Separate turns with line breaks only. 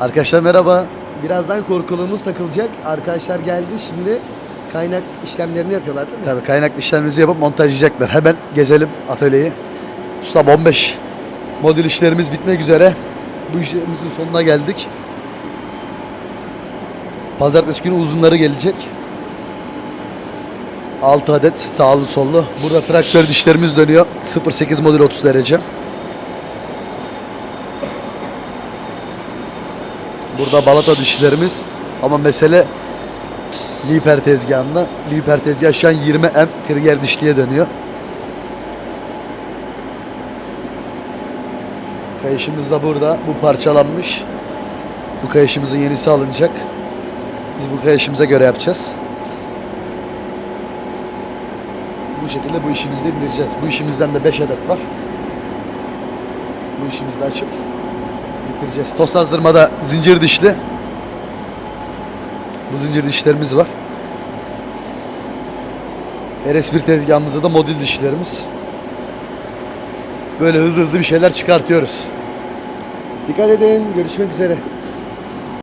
Arkadaşlar merhaba. Birazdan korkulumuz takılacak. Arkadaşlar geldi şimdi kaynak işlemlerini yapıyorlar değil mi? Tabii kaynak işlemimizi yapıp montajlayacaklar. Hemen gezelim atölyeyi. Usta 15 modül işlerimiz bitmek üzere. Bu işlerimizin sonuna geldik. Pazartesi günü uzunları gelecek. 6 adet sağlı sollu. Burada traktör dişlerimiz dönüyor. 08 modül 30 derece. Burada balata dişlerimiz. Ama mesele Liper tezgahında. Liper tezgah şu an 20 M trigger dişliye dönüyor. Kayışımız da burada. Bu parçalanmış. Bu kayışımızın yenisi alınacak. Biz bu kayışımıza göre yapacağız. Bu şekilde bu işimizi indireceğiz. Bu işimizden de 5 adet var. Bu işimizi de açıp Toz hazdırmada zincir dişli. Bu zincir dişlerimiz var. RS1 tezgahımızda da modül dişlerimiz. Böyle hızlı hızlı bir şeyler çıkartıyoruz. Dikkat edin. Görüşmek üzere.